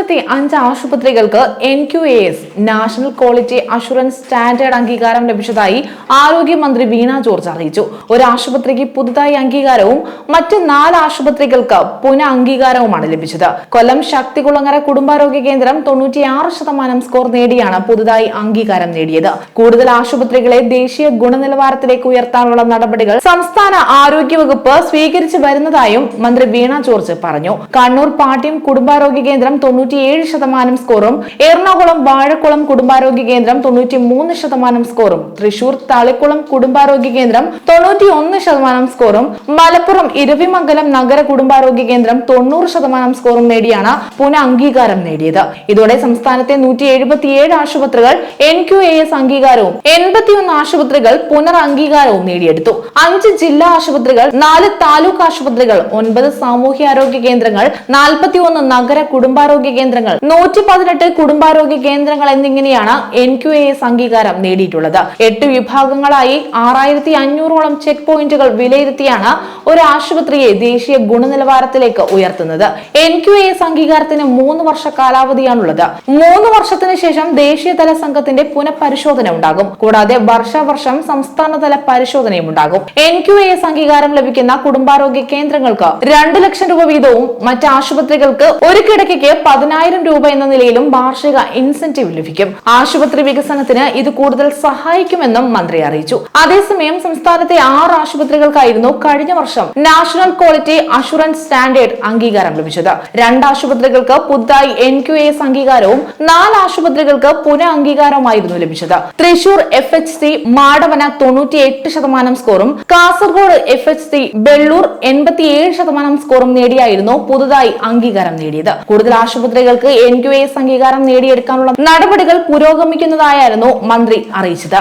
സംസ്ഥാനത്തെ അഞ്ച് ആശുപത്രികൾക്ക് N Q A S national quality assurance standard അംഗീകാരം ലഭിച്ചതായി ആരോഗ്യമന്ത്രി വീണ ജോർജ് അറിയിച്ചു. ഒരു ആശുപത്രിക്ക് പുതുതായി അംഗീകാരവും മറ്റ് നാല് ആശുപത്രികൾക്ക് പുന അംഗീകാരവുമാണ് ലഭിച്ചത്. കൊല്ലം ശക്തികുളങ്ങര കുടുംബാരോഗ്യ കേന്ദ്രം തൊണ്ണൂറ്റിയാറ് ശതമാനം സ്കോർ നേടിയാണ് പുതുതായി അംഗീകാരം നേടിയത്. കൂടുതൽ ആശുപത്രികളെ ദേശീയ ഗുണനിലവാരത്തിലേക്ക് ഉയർത്താനുള്ള നടപടികൾ സംസ്ഥാന ആരോഗ്യവകുപ്പ് സ്വീകരിച്ചു വരുന്നതായും മന്ത്രി വീണ ജോർജ് പറഞ്ഞു. കണ്ണൂർ പാട്യം കുടുംബാരോഗ്യ കേന്ദ്രം തൊണ്ണൂറ്റിയേഴ് ശതമാനം സ്കോറും എറണാകുളം വാഴക്കുളം കുടുംബാരോഗ്യ കേന്ദ്രം തൊണ്ണൂറ്റി മൂന്ന് ശതമാനം സ്കോറും തൃശൂർ തളിക്കുളം കുടുംബാരോഗ്യ കേന്ദ്രം തൊണ്ണൂറ്റി ഒന്ന് ശതമാനം സ്കോറും മലപ്പുറം ഇരവിമംഗലം നഗര കുടുംബാരോഗ്യ കേന്ദ്രം തൊണ്ണൂറ് ശതമാനം സ്കോറും നേടിയാണ് പുന അംഗീകാരം നേടിയത്. ഇതോടെ സംസ്ഥാനത്തെ നൂറ്റി എഴുപത്തിയേഴ് ആശുപത്രികൾ എൻ ക്യു എ എസ് അംഗീകാരവും എൺപത്തിയൊന്ന് ആശുപത്രികൾ പുനർ അംഗീകാരവും നേടിയെടുത്തു. അഞ്ച് ജില്ലാ ആശുപത്രികൾ നാല് താലൂക്ക് ആശുപത്രികൾ ഒൻപത് സാമൂഹ്യാരോഗ്യ കേന്ദ്രങ്ങൾ നാൽപ്പത്തിയൊന്ന് നഗര കുടുംബാരോഗ്യ കേന്ദ്രങ്ങൾ. നൂറ്റി പതിനെട്ട് കുടുംബാരോഗ്യ കേന്ദ്രങ്ങൾ എന്നിങ്ങനെയാണ് എൻ ക്യു എ എസ് അംഗീകാരം നേടിയിട്ടുള്ളത്. എട്ട് വിഭാഗങ്ങളായി ആറായിരത്തി അഞ്ഞൂറോളം ചെക്ക് പോയിന്റുകൾ വിലയിരുത്തിയാണ് ഒരു ആശുപത്രിയെ ദേശീയ ഗുണനിലവാരത്തിലേക്ക് ഉയർത്തുന്നത്. എൻ ക്യു എ എസ് അംഗീകാരത്തിന് മൂന്ന് വർഷ കാലാവധിയാണുള്ളത്. മൂന്ന് വർഷത്തിന് ശേഷം ദേശീയതല സംഘത്തിന്റെ പുനഃപരിശോധന ഉണ്ടാകും. കൂടാതെ വർഷാവർഷം സംസ്ഥാനതല പരിശോധനയും ഉണ്ടാകും. എൻ ക്യു എ എസ് അംഗീകാരം ലഭിക്കുന്ന കുടുംബാരോഗ്യ കേന്ദ്രങ്ങൾക്ക് രണ്ട് ലക്ഷം രൂപ വീതവും മറ്റ് ആശുപത്രികൾക്ക് ഒരു കിടക്കയ്ക്ക് പതിനായിരം രൂപ എന്ന നിലയിലും വാർഷിക ഇൻസെന്റീവ് ലഭിക്കും. ആശുപത്രി വികസനത്തിന് ഇത് കൂടുതൽ സഹായിക്കുമെന്നും മന്ത്രി അറിയിച്ചു. അതേസമയം സംസ്ഥാനത്തെ ആറ് ആശുപത്രികൾക്കായിരുന്നു കഴിഞ്ഞ വർഷം നാഷണൽ ക്വാളിറ്റി അഷുറൻസ് സ്റ്റാൻഡേർഡ് അംഗീകാരം ലഭിച്ചത്. രണ്ട് ആശുപത്രികൾക്ക് പുതുതായി എൻ ക്യു എസ് അംഗീകാരവും നാല് ആശുപത്രികൾക്ക് പുനഃ അംഗീകാരവുമായിരുന്നു ലഭിച്ചത്. Thrissur F H C Madavana തൊണ്ണൂറ്റി എട്ട് ശതമാനം സ്കോറും Kasaragod F H C Bellur എൺപത്തിയേഴ് ശതമാനം സ്കോറും നേടിയായിരുന്നു പുതുതായി അംഗീകാരം നേടിയത്. കൂടുതൽ ആശുപത്രികൾക്ക് എൻ ക്യു എസ് അംഗീകാരം നേടിയെടുക്കാനുള്ള നടപടികൾ പുരോഗമിക്കുന്നതായിരുന്നു മന്ത്രി അറിയിച്ചത്.